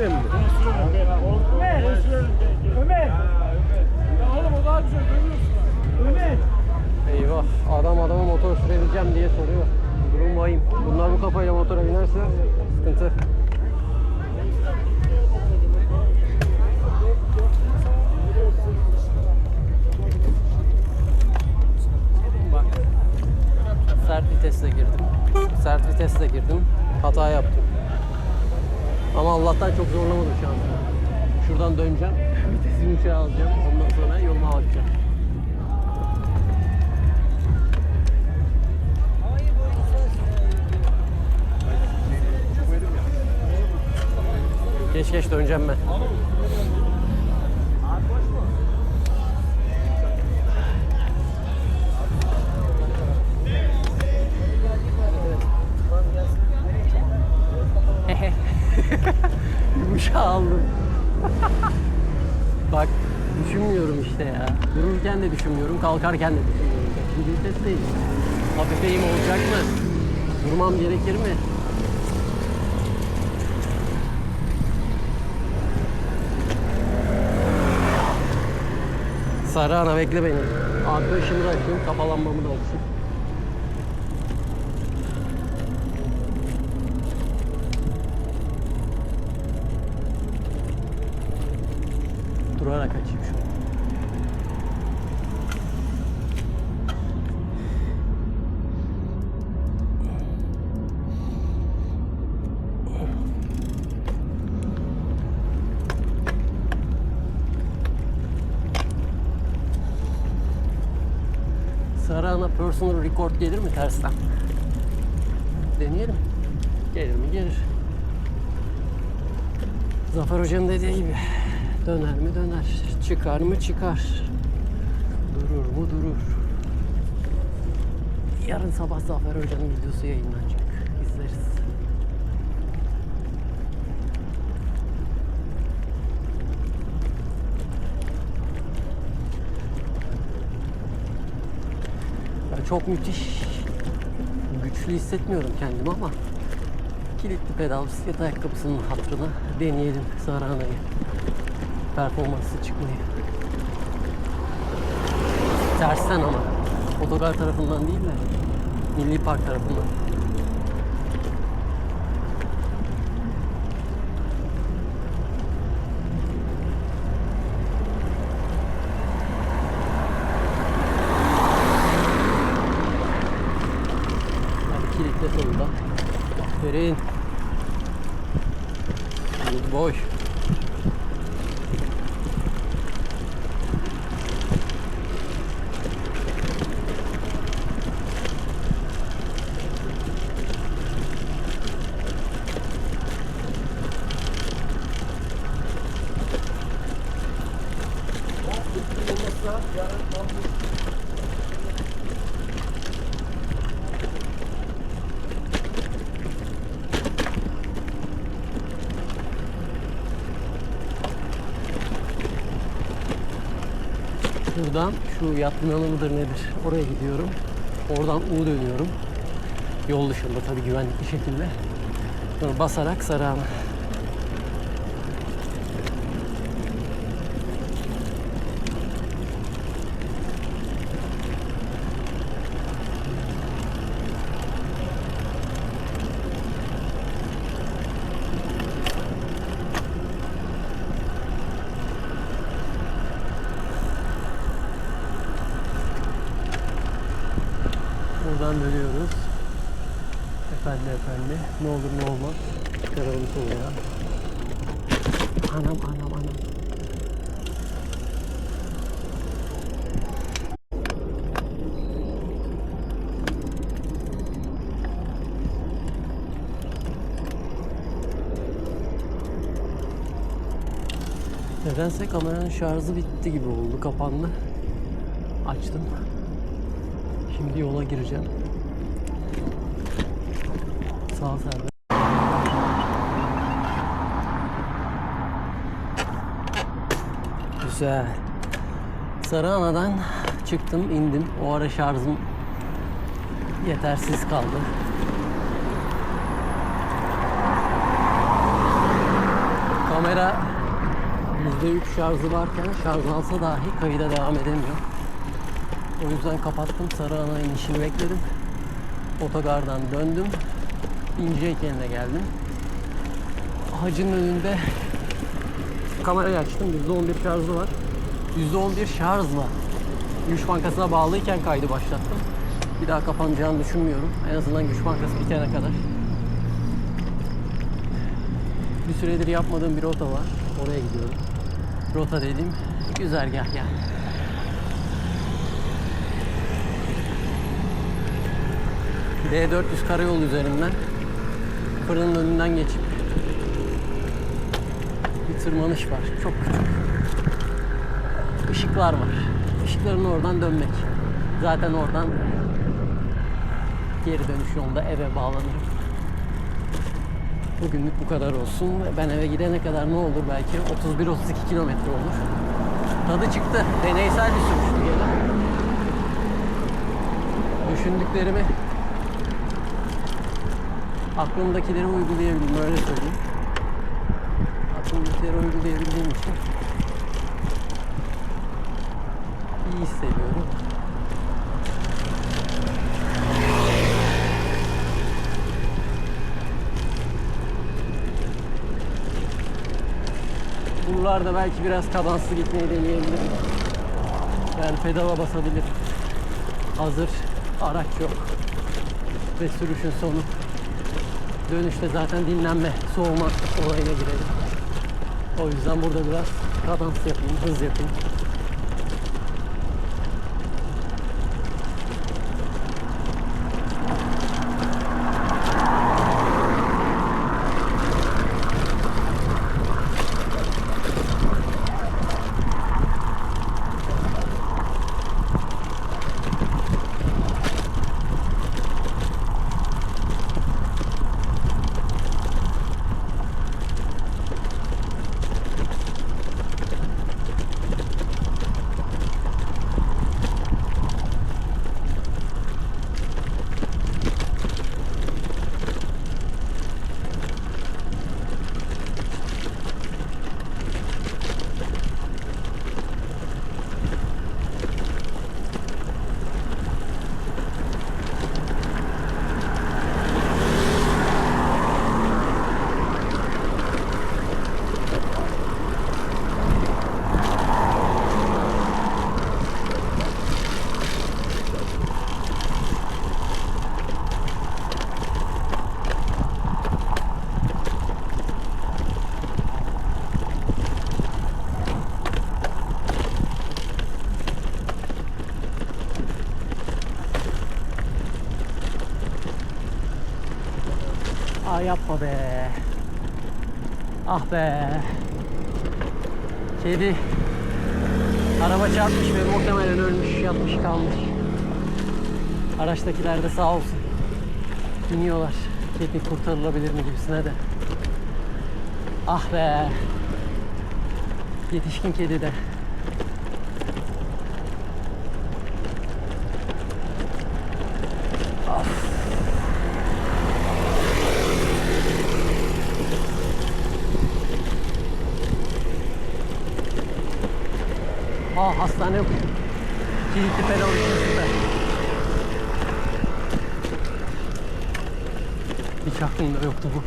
süreyim mi? Ömer. Ömer. Ya oğlum o daha güzel görüyorsun. Ömer. Eyvah adam adama motor sürebileceğim diye soruyor. Durum vahim. Bunlar bu kafayla motora binerse sıkıntı. Bak. Sert vitesle girdim. Sert vitesle girdim. Hata yaptım. Ama Allah'tan çok zorlamadım şansımı. Şuradan döneceğim. Vitesimi üçe alacağım. Ondan sonra yoluma bakacağım. Geç geç döneceğim ben. Düşünmüyorum, kalkarken de düşünmüyorum. Şimdi vitetteyim. Hafif eğim olacak mı? Durmam gerekir mi? Sarı ana bekle beni. Arka ışığımı da açayım, kafa lambamı da açayım. Sarı ana personal record gelir mi tersten? Deneyelim. Gelir mi? Gelir. Zafer Hoca'nın dediği gibi döner mi döner, çıkar mı çıkar, durur mu durur. Yarın sabah Zafer Hoca'nın videosu yayınlanacak. İzleriz. Ben çok müthiş güçlü hissetmiyorum kendimi ama kilitli pedal bisiklet ayakkabısının hatırına deneyelim Sarana'yı. Performanslı çıkmayı. Tersten ama. Otogar tarafından değil de Milli Park tarafından. diferente. Muito bons. Yeah, Şuradan şu yat limanı mıdır nedir? Oraya gidiyorum. Oradan U dönüyorum. Yol dışında tabii güvenlikli şekilde. Sonra basarak Sarıhan'a. Buradan dönüyoruz. Efendi efendi. Ne olur ne olmaz. Çıkaralım sola. Anam anam anam. Nedense kameranın şarjı bitti gibi oldu. Kapandı. Açtım. Şimdi yola gireceğim. Sağ serbest. Güzel. Sarıhana'dan çıktım, indim. O ara şarjım yetersiz kaldı. Kamera %3 şarjı varken şarj alsa dahi kayıda devam edemiyor. O yüzden kapattım. Sarı ana inişini bekledim. Otogardan döndüm. İnce heykeline geldim. Hacının önünde kamerayı açtım. %11 şarjı var. %11 şarjla Güç Bankası'na bağlıyken kaydı başlattım. Bir daha kapanacağını düşünmüyorum. En azından Güç Bankası bitene kadar. Bir süredir yapmadığım bir rota var. Oraya gidiyorum. Rota dediğim güzergah yani. D400 karayolu üzerinden fırının önünden geçip bir tırmanış var. Çok küçük. Işıklar var. Işıkların oradan dönmek. Zaten oradan geri dönüş yolunda eve bağlanırım. Bugünlük bu kadar olsun. Ben eve gidene kadar ne olur belki 31-32 kilometre olur. Tadı çıktı. Deneysel bir sürüştü gene. Düşündüklerimi aklımdakileri uygulayabildim öyle söyleyeyim. Aklımdakileri uygulayabildiğim için iyi hissediyorum. Buralarda belki biraz kadanslı gitmeyi deneyebilirim. Yani pedala basabilirim. Hazır araç yok. Ve sürüşün sonu. Dönüşte zaten dinlenme, soğuma olayına girelim. O yüzden burada biraz kadans yapayım, hız yapayım. Yapma be. Ah be. Kedi. Araba çarpmış ve muhtemelen ölmüş, yatmış kalmış. Araçtakiler de sağ olsun. İniyorlar. Kedi kurtarılabilir mi gibisine de. Ah be. Yetişkin kedi de. Yok. Kilitli pedal süper. Hiç aklımda yoktu bu.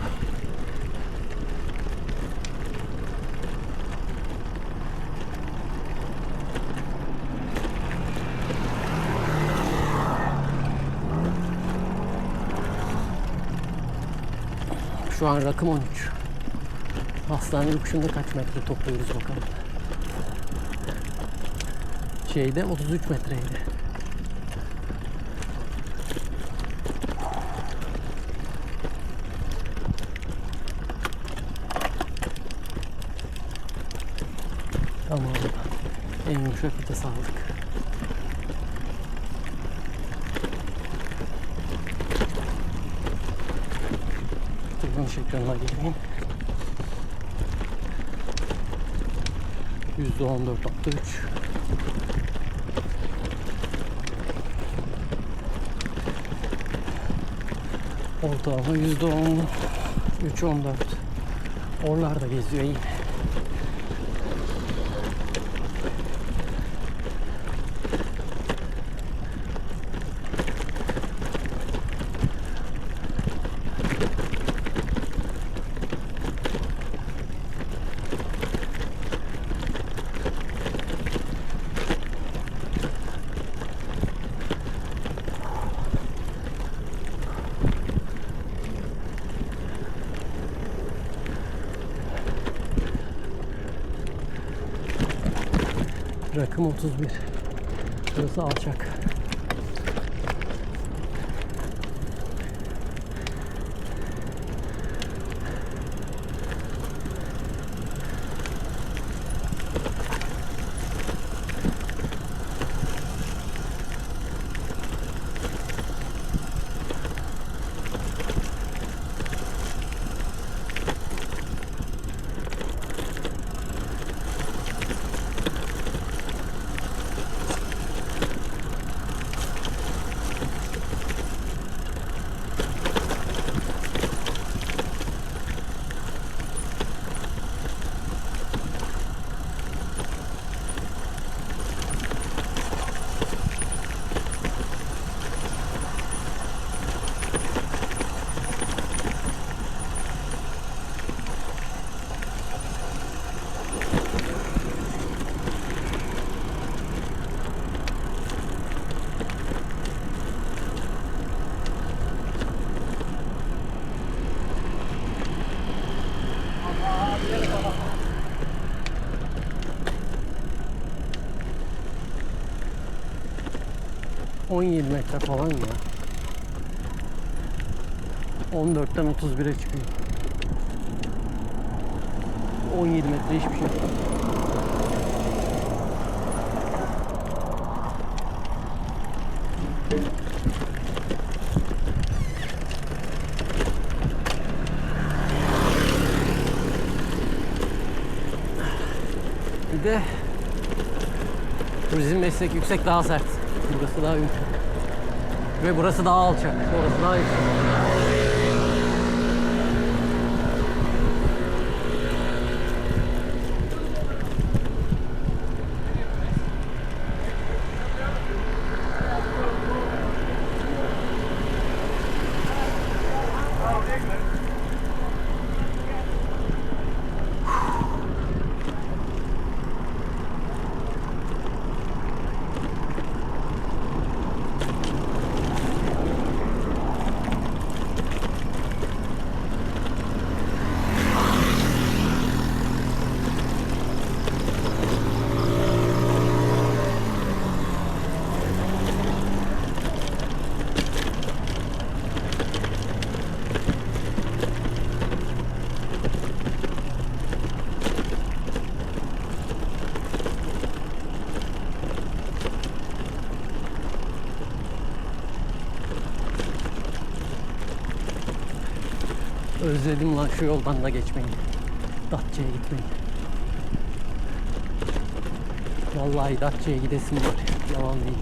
Şu an rakım 13. Hastane yokuşunda kaç metre topluyoruz bakalım. Şeyde 33 metreydi. Tamam. En yumuşak vites aldık. Kullanış ekranına geleyim. %14.3 Ortalama %10 3.14 Oralarda geziyor iyi. Rakım 31. Burası alçak. On yedi metre falan ya. 14'ten 31'e çıkıyor. 17 metre hiçbir şey. Bir de turizm meslek yüksek daha sert. Burası daha yumuşak. Ve burası daha alçak. Orası daha yüksek. Özledim lan şu yoldan da geçmeyi. Datça'ya gitmeyi. Vallahi Datça'ya gidesim var. Yalan değil.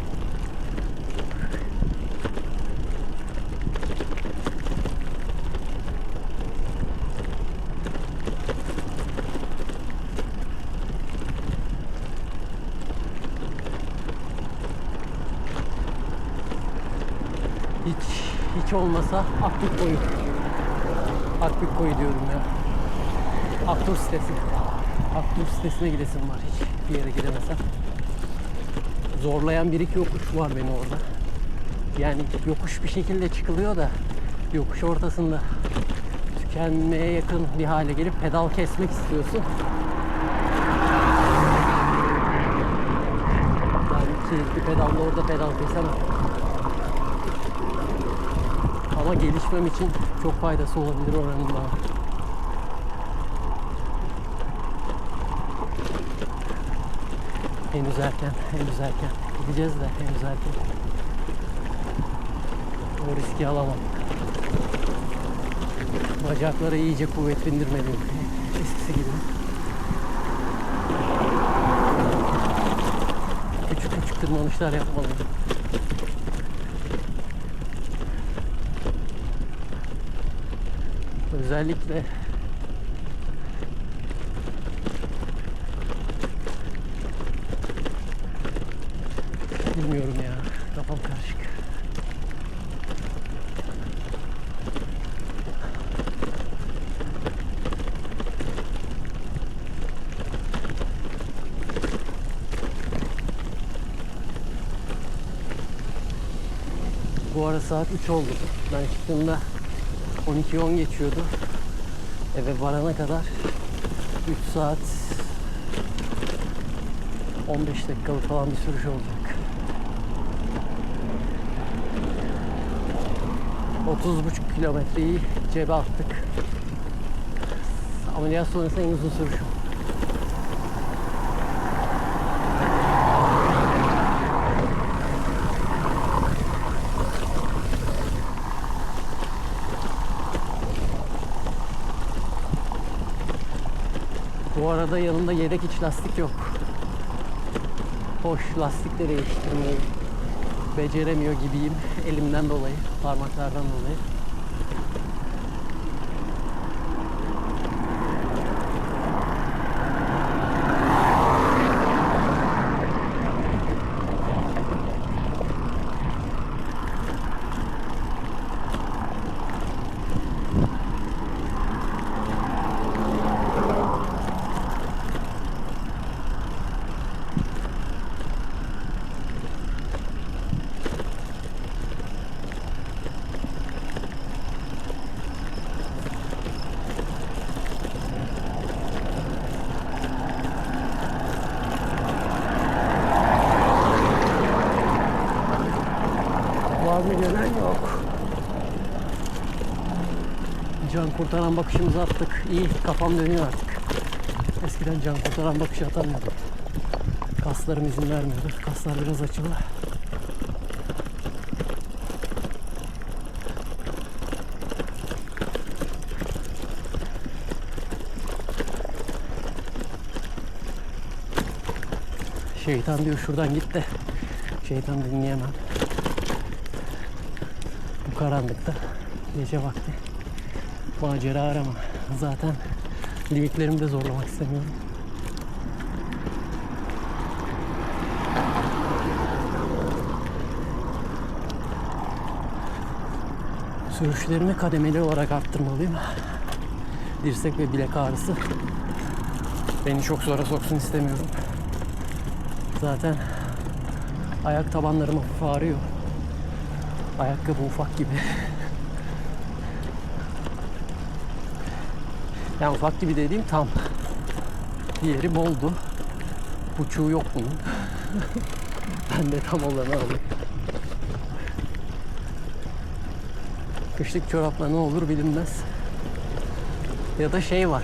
Hiç hiç olmasa Akbük koyu. Akbük koyu diyorum ya. Aktur sitesi. Aktur sitesine gidesim var hiç bir yere gidemesem. Zorlayan bir iki yokuş var beni orada. Yani yokuş bir şekilde çıkılıyor da yokuş ortasında tükenmeye yakın bir hale gelip pedal kesmek istiyorsun. Yani kilitli pedalla orada pedal kesemem. Ama gelişmem için çok faydası olabilir oranın bana. Henüz erken, henüz erken. Gideceğiz de henüz erken. O riski alamam. Bacaklara iyice kuvvet bindirmeliyim. Eskisi gibi. Küçük küçük tırmanışlar yapmalıyım. Özellikle bilmiyorum ya. Kafam karışık. Bu ara saat 3 oldu. Ben çıktığımda 12-10 geçiyordu. Eve varana kadar 3 saat 15 dakikalık falan bir sürüş olacak. 30,5 kilometreyi cebe attık. Ameliyat sonrası en uzun sürüşüm. Bu arada yanımda yedek iç lastik yok. Hoş lastikleri değiştirmeyi beceremiyor gibiyim elimden dolayı, parmaklardan dolayı. Var mı gelen yok. Can kurtaran bakışımızı attık. İyi kafam dönüyor artık. Eskiden can kurtaran bakışı atamıyordum. Kaslarım izin vermiyordu. Kaslar biraz açıldı. Şeytan diyor şuradan git de. Şeytan dinleyemem. Bu karanlıkta gece vakti macera arama. Zaten limitlerimi de zorlamak istemiyorum. Sürüşlerimi kademeli olarak arttırmalıyım. Dirsek ve bilek ağrısı beni çok zora soksun istemiyorum. Zaten ayak tabanlarım hafif ağrıyor. Ayakkabı ufak gibi. Yani ufak gibi dediğim tam. Diğeri boldu. Buçuğu yok bunun. ben de tam olanı alayım. Kışlık çorapla ne olur bilinmez. Ya da şey var.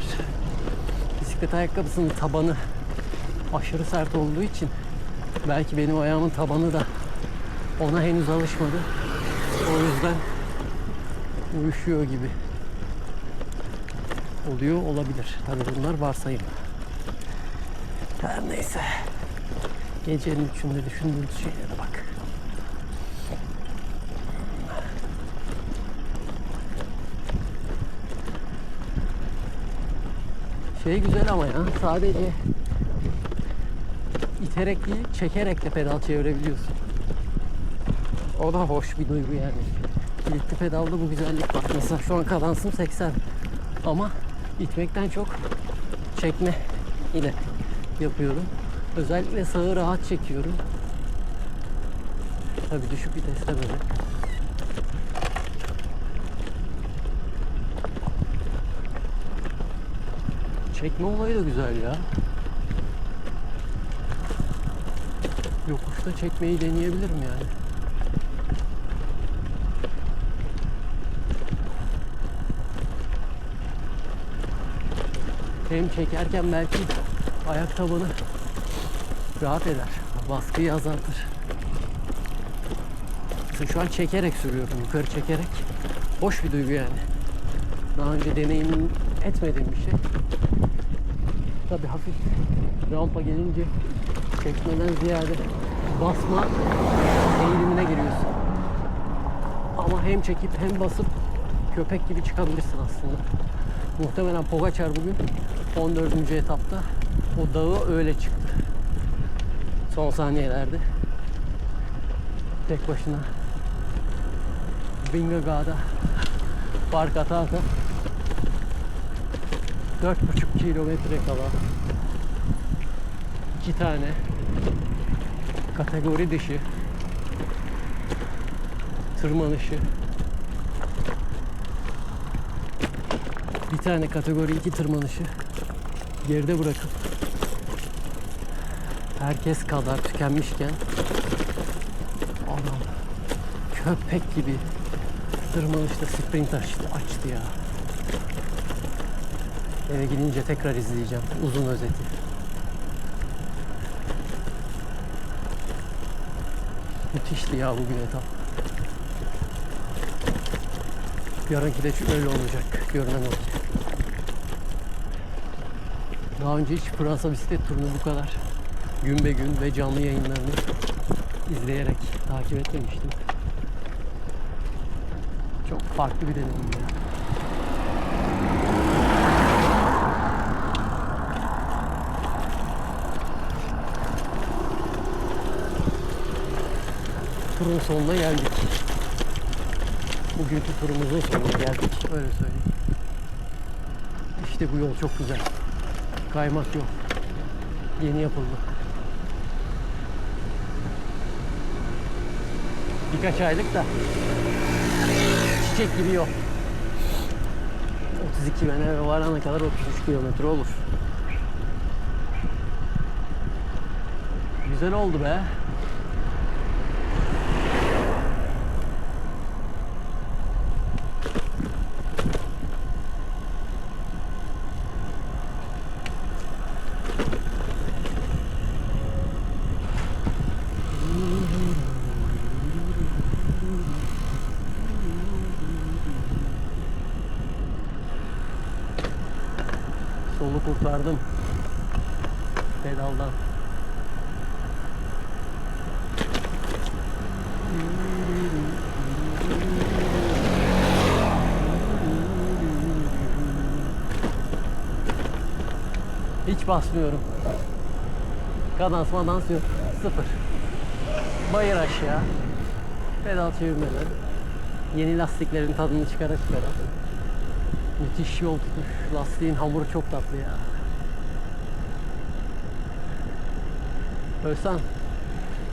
Bisiklet ayakkabısının tabanı aşırı sert olduğu için belki benim ayağımın tabanı da ona henüz alışmadı. O yüzden uyuşuyor gibi oluyor olabilir. Tabii bunlar varsayım. Her neyse. Gecenin üçünde düşündüğümüz şeylere bak. Şey güzel ama ya sadece iterek değil çekerek de pedal çevirebiliyorsun. O da hoş bir duygu yani. Kilitli pedalda bu güzellik var. Mesela şu an kadansım 80 ama itmekten çok çekme ile yapıyorum. Özellikle sağı rahat çekiyorum. Tabii düşük viteste böyle. Çekme olayı da güzel ya. Yokuşta çekmeyi deneyebilirim yani. Hem çekerken belki ayak tabanı rahat eder. Baskıyı azaltır. Mesela şu an çekerek sürüyorum. Yukarı çekerek. Hoş bir duygu yani. Daha önce deneyim etmediğim bir şey. Tabii hafif rampa gelince çekmeden ziyade basma eğilimine giriyorsun. Ama hem çekip hem basıp köpek gibi çıkabilirsin aslında. Muhtemelen Pogacar bugün 14. etapta o dağı öyle çıktı. Son saniyelerde. Tek başına Bingaga'da park ata ata 4,5 kilometre kala iki tane kategori dışı tırmanışı bir tane kategori 2 tırmanışı geride bırakıp herkes kadar tükenmişken adam köpek gibi tırmanışta sprint açtı, açtı ya. Eve gidince tekrar izleyeceğim uzun özeti. Müthişti ya bugün etap. Yarınki de öyle olacak, görünen olacak. Daha önce hiç Fransa bisiklet turunu bu kadar gün be gün ve canlı yayınlarını izleyerek takip etmemiştim. Çok farklı bir deneyim ya. Turun sonuna geldik. Bugünkü turumuzun sonuna geldik. Öyle söyleyeyim. İşte bu yol çok güzel. Kaymak yok. Yeni yapıldı. Birkaç aylık da çiçek gibi yol. 32 ben eve varana kadar 33 kilometre olur. Güzel oldu be. Solu kurtardım. Pedaldan. Hiç basmıyorum. Kadans madans yok. Sıfır. Bayır aşağı. Pedal çevirmeden. Yeni lastiklerin tadını çıkara çıkara. Müthiş yol tutuş. Lastiğin hamuru çok tatlı ya. Özsan,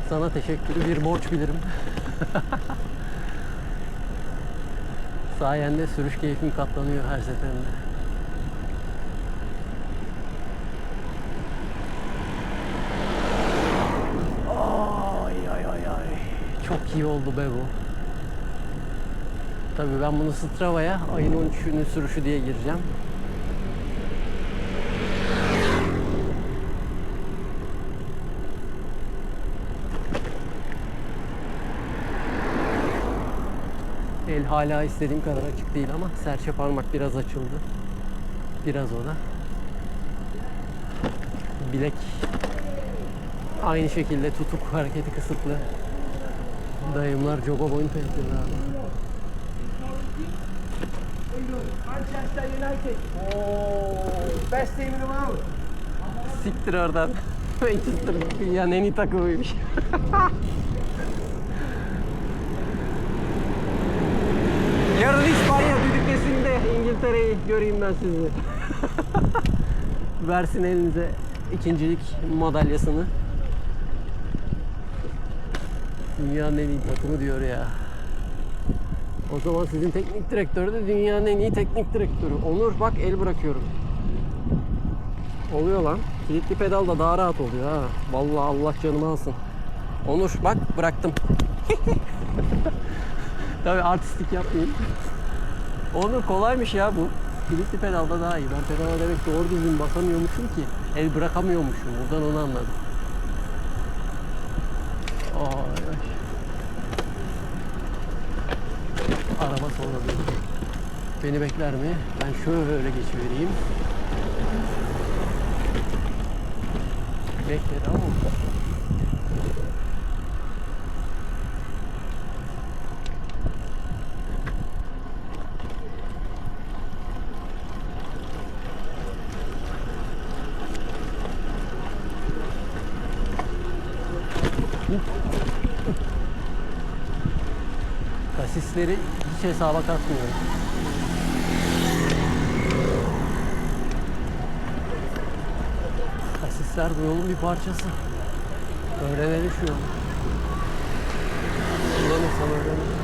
sana teşekkürü bir borç bilirim. Sayende sürüş keyfim katlanıyor her seferinde. Ay ay ay ay. Çok iyi oldu be bu. Tabii ben bunu Strava'ya ayın 13'ünün sürüşü diye gireceğim. El hala istediğim kadar açık değil ama serçe parmak biraz açıldı. Biraz o da. Bilek aynı şekilde tutuk hareketi kısıtlı. Dayımlar jogo boyunca yapıyorlar abi. Manchester United. Oh, best team in the world. Siktir oradan. Manchester dünyanın en iyi takımıymış. Yarın İspanya düdükesinde İngiltere'yi göreyim ben sizi. Versin elinize ikincilik madalyasını. Dünyanın en iyi takımı diyor ya. O zaman sizin teknik direktörü de dünyanın en iyi teknik direktörü. Onur bak el bırakıyorum. Oluyor lan. Kilitli pedal da daha rahat oluyor ha. Vallahi Allah canımı alsın. Onur bak bıraktım. Tabii artistik yapmayayım. Onur kolaymış ya bu. Kilitli pedalda daha iyi. Ben pedala demek doğru düzgün basamıyormuşum ki. El bırakamıyormuşum. Buradan onu anladım. Araba sonra. Beni bekler mi? Ben şöyle geçivereyim. Bekledi ama Kasisleri hiç hesaba katmıyorum. Kasisler bu yolun bir parçası. Öğreneli şu yolu. Kullanırsam öğrenirim.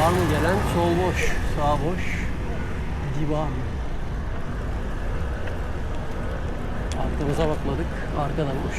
Var mı gelen? Sol boş, sağ boş. Divan. Arkamıza bakmadık. Arkada boş.